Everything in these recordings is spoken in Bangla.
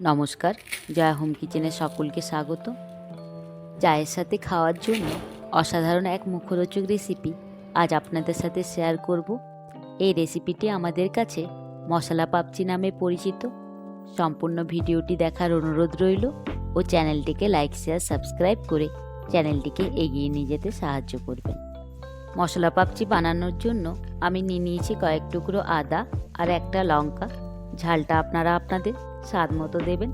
নমস্কার, জয়া হোম কিচেনে সকলকে স্বাগত। চায়ের সাথে খাওয়ার জন্য অসাধারণ এক মুখরোচক রেসিপি আজ আপনাদের সাথে শেয়ার করব। এই রেসিপিটি আমাদের কাছে মশলা পাপচি নামে পরিচিত। সম্পূর্ণ ভিডিওটি দেখার অনুরোধ রইল ও চ্যানেলটিকে লাইক শেয়ার সাবস্ক্রাইব করে চ্যানেলটিকে এগিয়ে নিয়ে যেতে সাহায্য করবেন। মশলা পাপচি বানানোর জন্য আমি নিয়ে নিয়েছি কয়েক টুকরো আদা আর একটা লঙ্কা। ঝালটা আপনারা আপনাদের স্বাদ মতো দেবেন।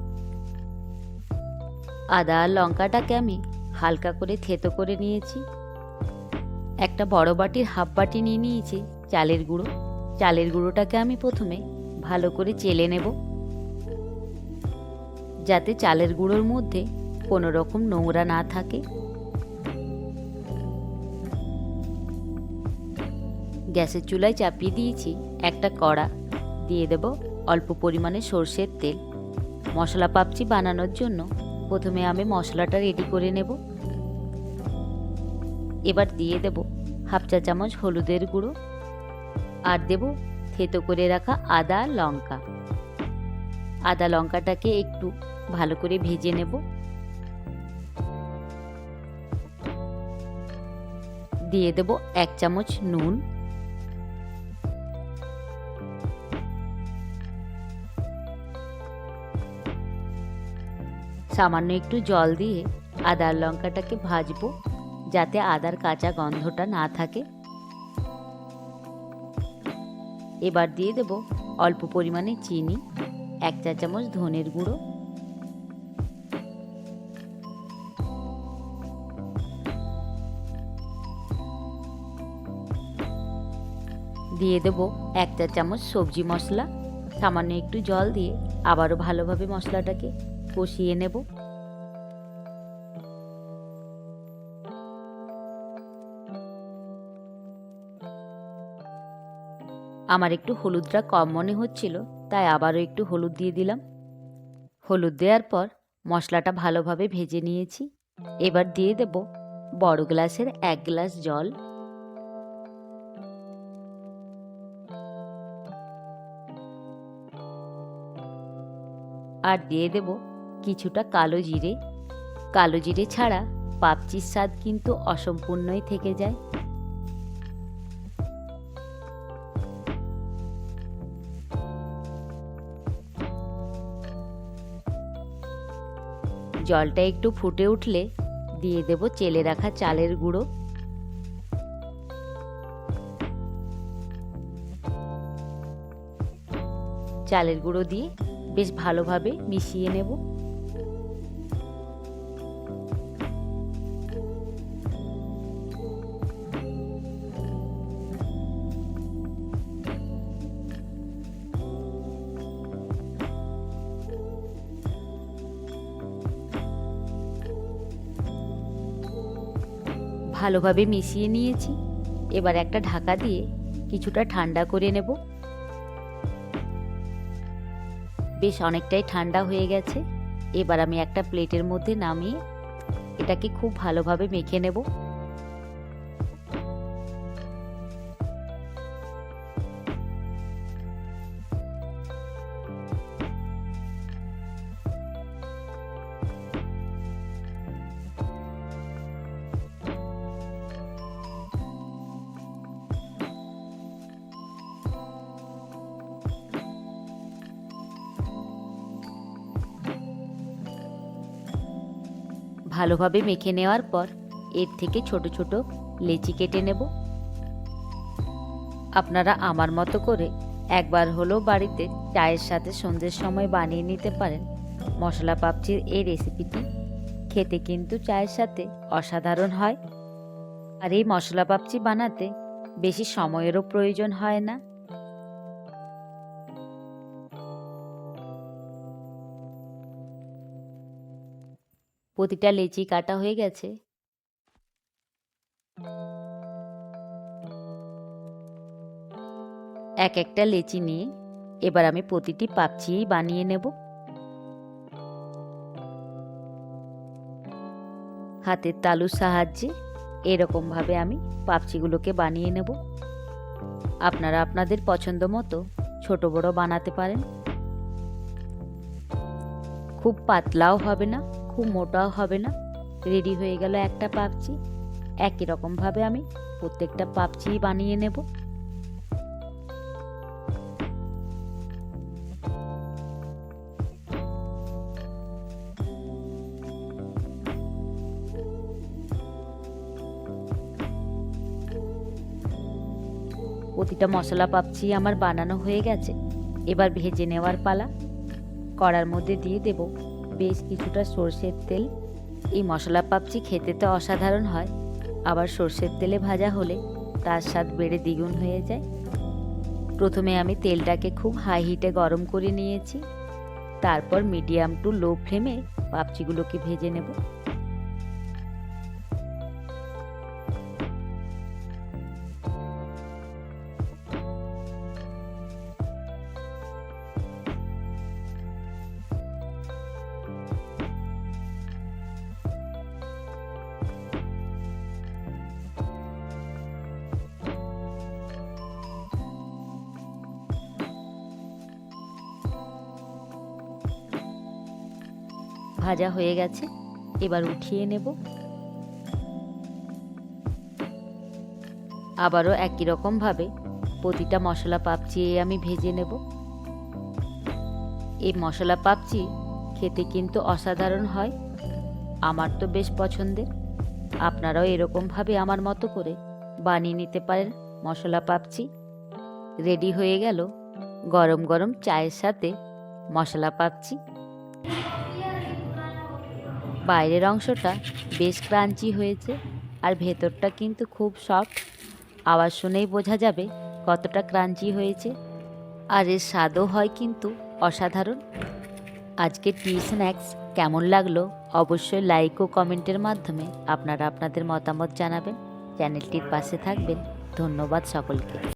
আদা আর লঙ্কাটাকে আমি হালকা করে থেতো করে নিয়েছি। একটা বড় বাটির হাফ বাটি নিয়ে নিয়েছি চালের গুঁড়ো। চালের গুঁড়োটাকে আমি প্রথমে ভালো করে চেলে নেব। যাতে চালের গুঁড়োর মধ্যে কোনো রকম নোংরা না থাকে। গ্যাসের চুলায় চাপিয়ে দিয়েছি একটা কড়া। দিয়ে দেব অল্প পরিমাণে সর্ষের তেল। মশলা পাপচি বানানোর জন্য প্রথমে আমি মশলাটা রেডি করে নেব। এবার দিয়ে দেব হাফ চা চামচ হলুদের গুঁড়ো আর দেব থেতো করে রাখা আদা লঙ্কা। আদা লঙ্কাটাকে একটু ভালো করে ভেজে নেব। দিয়ে দেব এক চামচ নুন। সামান্য একটু জল দিয়ে আদার লঙ্কাটাকে ভাজবো, যাতে আদার কাঁচা গন্ধটা না থাকে। এবার দিয়ে দেব অল্প পরিমাণে চিনি, এক চা চামচ ধনের গুঁড়ো। দিয়ে দেব এক চা চামচ সবজি মশলা। সামান্য একটু জল দিয়ে আবারও ভালোভাবে মশলাটাকে কষিয়ে নেব। আমার একটু হলুদটা কম মনে হচ্ছিল, তাই আবারও একটু হলুদ দিয়ে দিলাম। হলুদ দেওয়ার পর মশলাটা ভালোভাবে ভেজে নিয়েছি। এবার দিয়ে দেব বড় গ্লাসের এক গ্লাস জল। আর দিয়ে দেব কিছুটা কালো জিরে। কালো জিরে ছাড়া পাপচির স্বাদ কিন্তু অসম্পূর্ণই থেকে যায়। জলটা একটু ফুটে উঠলে দিয়ে দেব চেলে রাখা চালের গুঁড়ো। চালের গুঁড়ো দিয়ে বেশ ভালোভাবে মিশিয়ে নেব। ভালোভাবে মিশিয়ে নিয়েছি। এবার একটা ঢাকা দিয়ে কিছুটা ঠান্ডা করে নেব। বেশ অনেকটাই ঠান্ডা হয়ে গেছে। এবার আমি একটা প্লেটের মধ্যে নামিয়ে এটাকে খুব ভালোভাবে মেখে নেব। ভালোভাবে মেখে নেওয়ার পর এর থেকে ছোট ছোট লেচি কেটে নেব। আপনারা আমার মতো করে একবার হলেও বাড়িতে চায়ের সাথে সন্ধ্যের সময় বানিয়ে নিতে পারেন। মশলা পাপচির এই রেসিপিটি খেতে কিন্তু চায়ের সাথে অসাধারণ হয়। আর এই মশলা পাপচি বানাতে বেশি সময়েরও প্রয়োজন হয় না। প্রতিটা লেচি কাটা হয়ে গেছে। এক একটা লেচি নিয়ে এবার আমি প্রতিটি পাপচিই বানিয়ে নেব। হাতের তালুর সাহায্যে এরকমভাবে আমি পাপচিগুলোকে বানিয়ে নেব। আপনারা আপনাদের পছন্দ মতো ছোট বড় বানাতে পারেন। খুব পাতলাও হবে না। খুব মোটাও হবে না। রেডি হয়ে গেল একটা পাপচি। একই রকমভাবে আমি প্রত্যেকটা পাপচি বানিয়ে নেব। প্রতিটা মশলা পাপচি আমার বানানো হয়ে গেছে। এবার ভেজে নেওয়ার পালা। কড়ার মধ্যে দিয়ে দেব বেশ কিছুটা সর্ষের তেল। এই মশলা পাপচি খেতে তো অসাধারণ হয়। আবার সর্ষের তেলে ভাজা হলে তার স্বাদ বেড়ে দ্বিগুণ হয়ে যায়। প্রথমে আমি তেলটাকে খুব হাই হিটে গরম করে নিয়েছি। তারপর মিডিয়াম টু লো ফ্লেমে পাপচিগুলোকে ভেজে নেব। ভাজা হয়ে গেছে। এবার উঠিয়ে নেব। আবারও একই রকমভাবে প্রতিটা মশলা পাপচি আমি ভেজে নেব। এই মশলা পাপচি খেতে কিন্তু অসাধারণ হয়। আমার তো বেশ পছন্দের। আপনারাও এরকমভাবে আমার মতো করে বানিয়ে নিতে পারেন মশলা পাপচি। রেডি হয়ে গেল গরম গরম চায়ের সাথে মশলা পাপচি। বাইরের অংশটা বেশ ক্রাঞ্চি হয়েছে আর ভেতরটা কিন্তু খুব সফট আওয়াজ শুনেই বোঝা যাবে কতটা ক্রাঞ্চি হয়েছে। আর এর স্বাদও হয় কিন্তু অসাধারণ। আজকে টি স্ন্যাক্স কেমন লাগল অবশ্যই লাইক ও কমেন্টের মাধ্যমে আপনারা আপনাদের মতামত জানাবেন। চ্যানেলটির পাশে থাকবেন। ধন্যবাদ সকলকে।